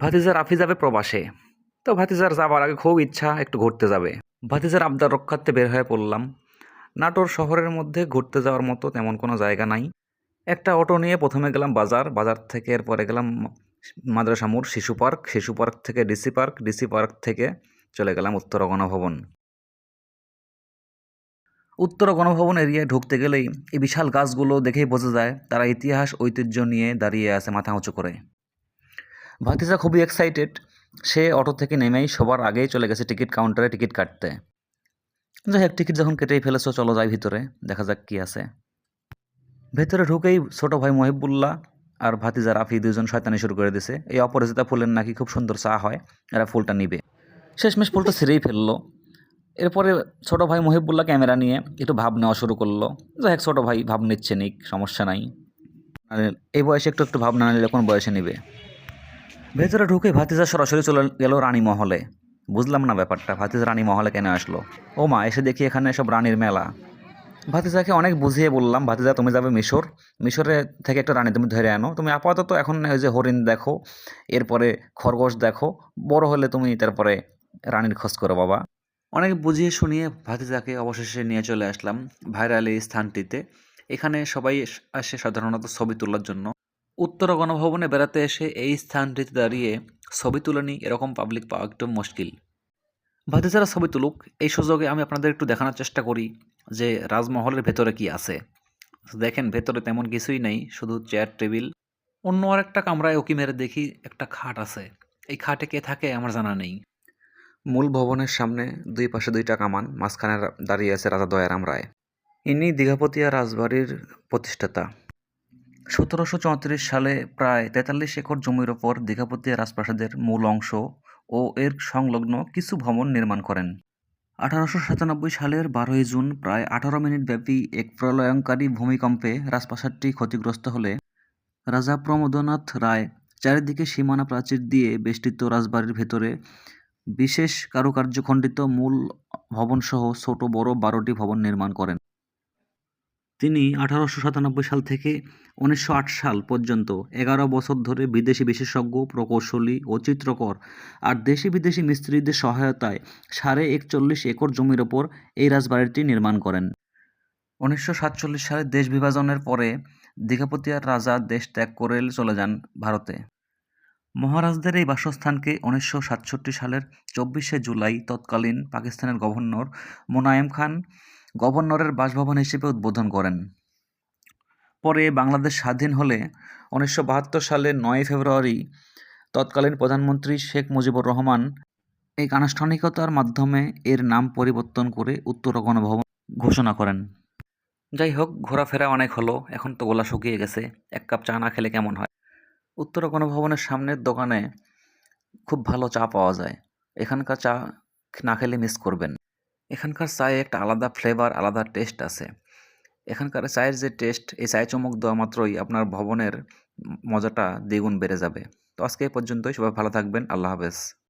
ভাতিজা রাফি যাবে প্রবাসে। তো ভাতিজার যাবার আগে খুব ইচ্ছা একটু ঘুরতে যাবে। ভাতিজার আবদার রক্ষার্থে বের হয়ে পড়লাম। নাটোর শহরের মধ্যে ঘুরতে যাওয়ার মতো তেমন কোনো জায়গা নাই। একটা অটো নিয়ে প্রথমে গেলাম বাজার। বাজার থেকে এরপরে গেলাম মাদ্রাসা মোড়, শিশু পার্ক। শিশু পার্ক থেকে ডিসি পার্ক। ডিসি পার্ক থেকে চলে গেলাম উত্তর গণভবন। উত্তর গণভবন এরিয়ায় ঢুকতে গেলেই এই বিশাল গাছগুলো দেখেই বোঝা যায়, তারা ইতিহাস, ঐতিহ্য নিয়ে দাঁড়িয়ে আছে মাথা উঁচু করে। ভাতিজা খুবই এক্সাইটেড সে অটো থেকে নেমেই সবার আগেই চলে গেছে টিকিট কাউন্টারে টিকিট কাটতে। যাই হোক, টিকিট যখন কেটেই ফেলেছো, চলো যাই ভিতরে, দেখা যাক কি আছে। ভেতরে ঢুকেই ছোট ভাই মহিবুল্লাহ আর ভাতিজা রাফি দুজন শয়তানি শুরু করে দিছে। এই অপরাজিতা ফুলের নাকি খুব সুন্দর চা হয়, এরা ফুলটা নিবে। শেষমেশ ফুলটা ছিঁড়েই ফেলল। এরপরে ছোট ভাই মহিবুল্লাহ ক্যামেরা নিয়ে একটু ভাব নেওয়া শুরু করল। যাই হোক, ছোটো ভাই ভাব নিচ্ছে নিক, সমস্যা নাই। এই বয়সে একটু একটু ভাব না নিলে কোন বয়সে নিবে? ভেতরে ঢুকে ভাতিজা সরাসরি চলে গেল রানী মহলে। বুঝলাম না ব্যাপারটা, ভাতিজা রানী মহলে কেন আসলো? ও মা, এসে দেখি এখানে সব রানীর মেলা। ভাতিজাকে অনেক বুঝিয়ে বললাম, ভাতিজা তুমি যাবে মিশর। মিশরে থেকে একটা রানী তুমি ধরে আনো। তুমি আপাতত এখন ওই যে হরিণ দেখো, এরপরে খরগোশ দেখো, বড় হলে তুমি তারপরে রানীর খোঁজ করো বাবা। অনেক বুঝিয়ে শুনিয়ে ভাতিজাকে অবশেষে নিয়ে চলে আসলাম ভাইরাল এই স্থানটিতে। এখানে সবাই আসে সাধারণত ছবি তোলার জন্য। উত্তর গণভবনে বেড়াতে এসে এই স্থানটিতে দাঁড়িয়ে ছবি তুলে এরকম পাবলিক পাওয়া একটু মুশকিল। ভাতিজারা ছবি তুলুক, এই সুযোগে আমি আপনাদের একটু দেখানোর চেষ্টা করি যে রাজমহলের ভেতরে কি আছে। দেখেন, ভেতরে তেমন কিছুই নেই, শুধু চেয়ার টেবিল অন্য আর একটা কামরায় উকি মেরে দেখি একটা খাট আছে। এই খাটে কে থাকে আমার জানা নেই। মূল ভবনের সামনে দুই পাশে দুইটা কামান, মাঝখানে দাঁড়িয়ে আছে রাজা দয়ারাম রায়। ইনি দীঘাপতিয়া রাজবাড়ির প্রতিষ্ঠাতা। সতেরোশো চৌত্রিশ সালে প্রায় তেতাল্লিশ একর জমির ওপর দীঘাপতিয়া রাজপ্রাসাদের মূল অংশ ও এর সংলগ্ন কিছু ভবন নির্মাণ করেন। আঠারোশো সাতানব্বই সালের বারোই জুন প্রায় আঠারো মিনিট ব্যাপী এক প্রলয়ঙ্কারী ভূমিকম্পে রাজপ্রাসাদটি ক্ষতিগ্রস্ত হলে রাজা প্রমোদনাথ রায় চারিদিকে সীমানা প্রাচীর দিয়ে বেষ্টিত রাজবাড়ির ভেতরে বিশেষ কারুকার্যখণ্ডিত মূল ভবনসহ ছোট বড় বারোটি ভবন নির্মাণ করেন। তিনি আঠারোশো সাতানব্বই সাল থেকে উনিশশো আট সাল পর্যন্ত এগারো বছর ধরে বিদেশি বিশেষজ্ঞ, প্রকৌশলী ও চিত্রকর আর দেশি বিদেশি মিস্ত্রিদের সহায়তায় সাড়ে একচল্লিশ একর জমির ওপর এই রাজবাড়িটি নির্মাণ করেন। উনিশশো সাতচল্লিশ সালে দেশ বিভাজনের পরে দীঘাপতিয়ার রাজা দেশ ত্যাগ করে চলে যান ভারতে। মহারাজদের এই বাসস্থানকে উনিশশো সাতষট্টি সালের চব্বিশে জুলাই তৎকালীন পাকিস্তানের গভর্নর মোনায়েম খান গভর্নরের বাসভবন হিসেবে উদ্বোধন করেন। পরে বাংলাদেশ স্বাধীন হলে উনিশশো বাহাত্তর সালের নয় ফেব্রুয়ারি তৎকালীন প্রধানমন্ত্রী শেখ মুজিবুর রহমান এই আনুষ্ঠানিকতার মাধ্যমে এর নাম পরিবর্তন করে উত্তর গণভবন ঘোষণা করেন। যাই হোক, ঘোরাফেরা অনেক হলো, এখন তো গোলা শুকিয়ে গেছে, এক কাপ চা না খেলে কেমন হয়? উত্তর গণভবনের সামনের দোকানে খুব ভালো চা পাওয়া যায়, এখানকার চা না খেলে মিস করবেন। এখানকার চায়ে একটা আলাদা ফ্লেভার আলাদা টেস্ট আছে। এখানকার চায়ের যে টেস্ট এই চায়ে চমক দেওয়া মাত্রই আপনার ভবনের মজাটা দ্বিগুণ বেড়ে যাবে। তো আজকে এই পর্যন্তই, সবাই ভালো থাকবেন, আল্লাহ হাফেজ।